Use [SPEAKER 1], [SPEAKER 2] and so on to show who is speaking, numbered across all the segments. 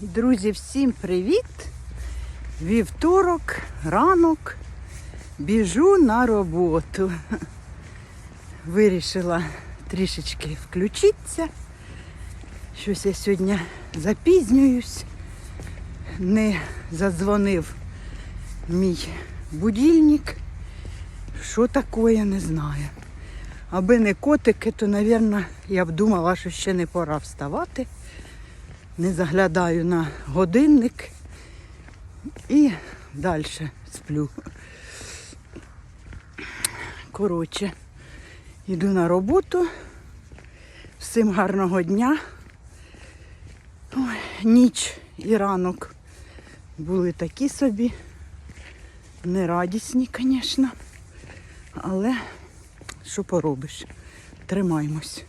[SPEAKER 1] Друзі, всім привіт! Вівторок, ранок, біжу на роботу. Вирішила трішечки включитися. Щось я сьогодні запізнююсь. Не задзвонив мій будильник. Що таке, не знаю. Аби не котики, то, мабуть, я б думала, що ще не пора вставати не заглядаю на годинник і далі сплю. Коротше, йду на роботу. Всім гарного дня. Ой, ніч і ранок були такі собі. Нерадісні, звісно. Але що поробиш? Тримаємось.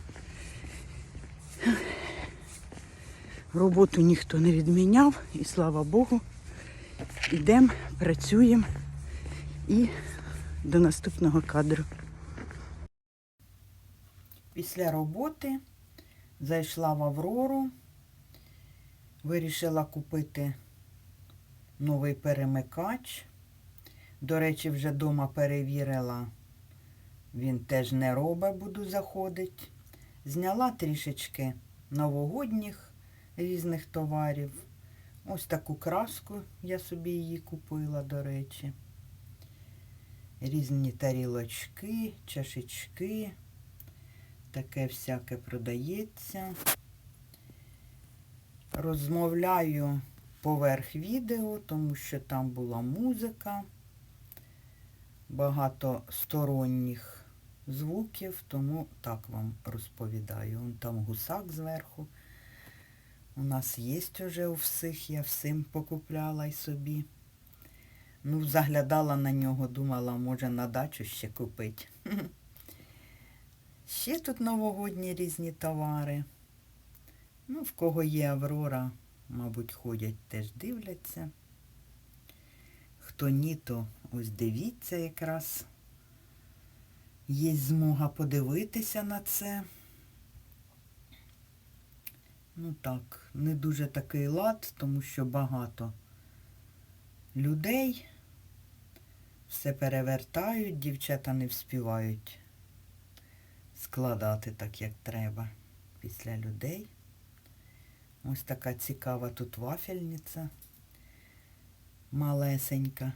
[SPEAKER 1] Роботу ніхто не відміняв і слава Богу. Йдемо, працюємо і до наступного кадру. Після роботи зайшла в Аврору, вирішила купити новий перемикач. До речі, вже вдома перевірила, він теж не робить, буду заходити. Зняла трішечки новогодніх різних товарів. Ось таку краску я собі її купила, до речі. Різні тарілочки, чашечки. Таке всяке продається. Розмовляю поверх відео, тому що там була музика, багато сторонніх звуків, тому так вам розповідаю. Вон там гусак зверху. У нас є вже у всіх, я всім покупляла й собі. Ну, заглядала на нього, думала, може на дачу ще купити. Ще тут новогодні різні товари. Ну, в кого є Аврора, мабуть, ходять, теж дивляться. Хто ні, то ось дивіться якраз. Є змога подивитися на це. Ну так, не дуже такий лад, тому що багато людей все перевертають, дівчата не вспівають складати так, як треба після людей. Ось така цікава тут вафельниця малесенька.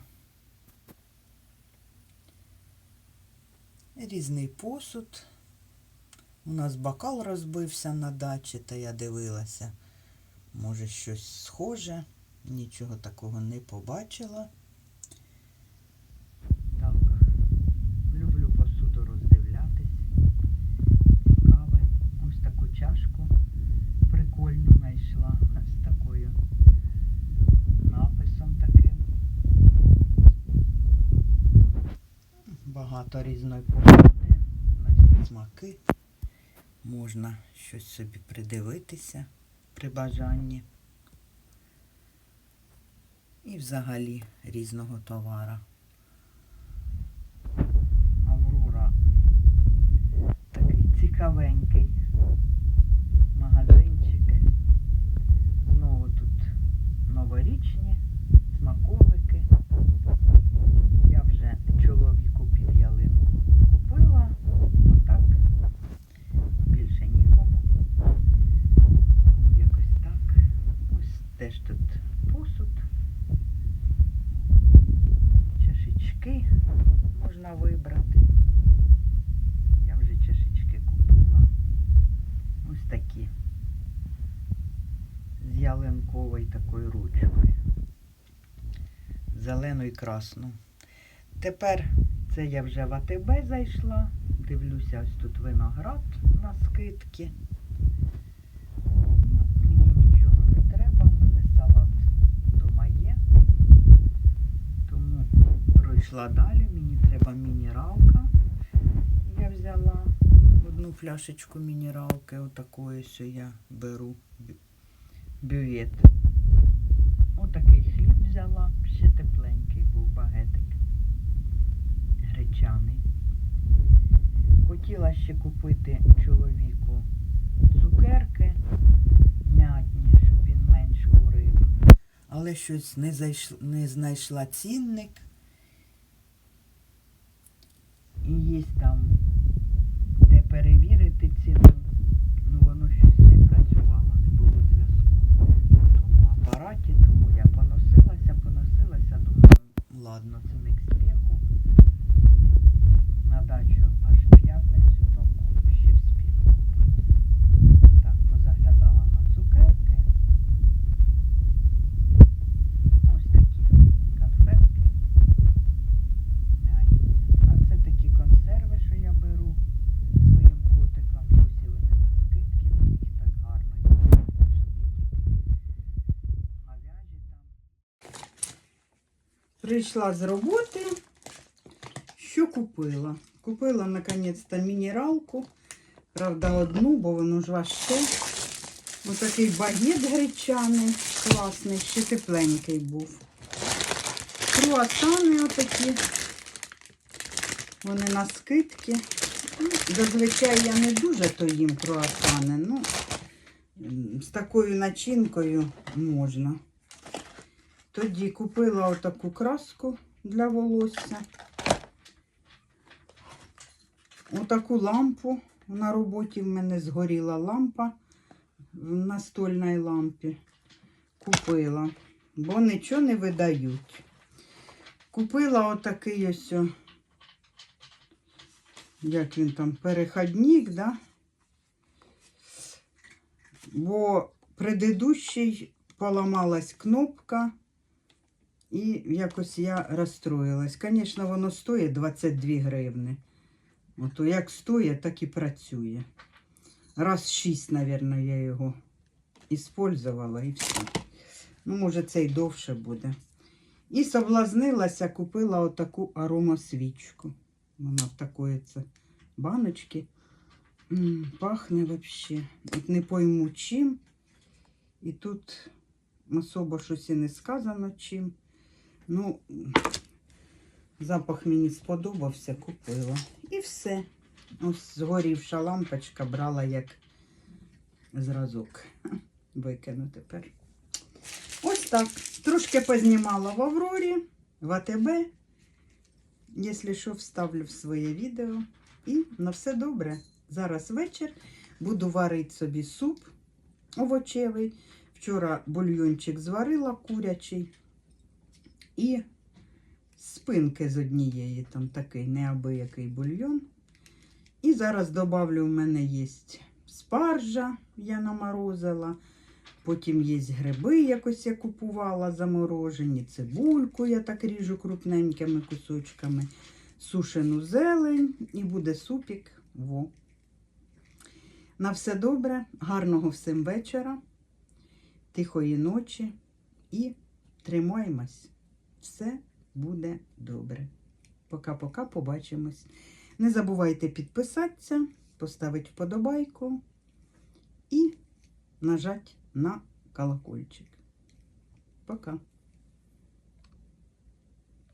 [SPEAKER 1] Різний посуд. У нас бокал розбився на дачі, та я дивилася. Може, щось схоже. Нічого такого не побачила. Так, люблю посуду роздивлятись. Цікаве. Ось таку чашку прикольну знайшла з такою написом таким. Багато різної погоди на всі смаки можна щось собі придивитися при бажанні. І взагалі різного товара. Аврора такий цікавенький магазинчик. Знову тут новорічні смаколики. Я вже чоловіку під ялинку купила, а так більше нікому. Тому якось так. Ось теж тут посуд. Чашечки можна вибрати. Я вже чашечки купила. Ось такі. З ялинковою такою ручкою. Зелену і красну. Тепер це я вже в АТБ зайшла. Дивлюся, ось тут виноград на скидки. Мені нічого не треба, в мене салат вдома є. Тому пройшла далі, мені треба Репа мінералка. Я взяла одну фляшечку мінералки, отакої що я беру бювет. Отакий хліб взяла, ще тепленький був багетик. Гречаний. Хотіла ще купити чоловіку цукерки м'ятні, щоб він менш курив. Але щось не, зайшла, не знайшла цінник. І є там, де перевірити ціну. Ну воно щось не працювало, не було зв'язку тому апараті, тому я поносилася, поносилася, думаю, ладно, це не к спіху. На дачу аж в п'ятницю, тому ще вспіну купити. Так, позаглядала на цукерки. Ось такі конфетки. М'ятні. А це такі консерви, що я беру своїм котикам. Досі вони на скидки, вони їх так гарно їдять. Говяжі там. Прийшла з роботи. Що купила? Купила наконець-то мінералку. Правда, одну, бо воно ж важке. Ось такий багет гречаний, класний, ще тепленький був. Круасани отакі. Вони на скидки. Ну, Зазвичай я не дуже то їм круасани, ну з такою начинкою можна. Тоді купила отаку краску для волосся. Отаку лампу. На роботі в мене згоріла лампа в настольній лампі. Купила, бо нічого не видають. Купила отакий ось, як він там, переходник, да? Бо предыдущий поламалась кнопка. І якось я розстроїлась. Звісно, воно стоїть 22 гривни. Ото як стоїть, так і працює. Раз шість, мабуть, я його іспользувала і все. Ну, може, це й довше буде. І соблазнилася, купила отаку аромасвічку. Вона в такої це баночки. М, Пахне взагалі. От не пойму чим. І тут особо щось і не сказано чим. Ну, запах мені сподобався, купила. І все. Ось згорівша лампочка брала як зразок. Викину тепер. Ось так. Трошки познімала в Аврорі, в АТБ. Якщо що, вставлю в своє відео. І на все добре. Зараз вечір. Буду варити собі суп овочевий. Вчора бульйончик зварила курячий. І спинки з однієї, там такий неабиякий бульйон. І зараз добавлю, в мене є спаржа, я наморозила. Потім є гриби, якось я купувала заморожені, цибульку я так ріжу крупненькими кусочками, сушену зелень і буде супік. Во. На все добре, гарного всім вечора, тихої ночі і тримаємось. Все буде добре. Пока-пока, побачимось. Не забувайте підписатися, поставити вподобайку і нажати на колокольчик. Пока.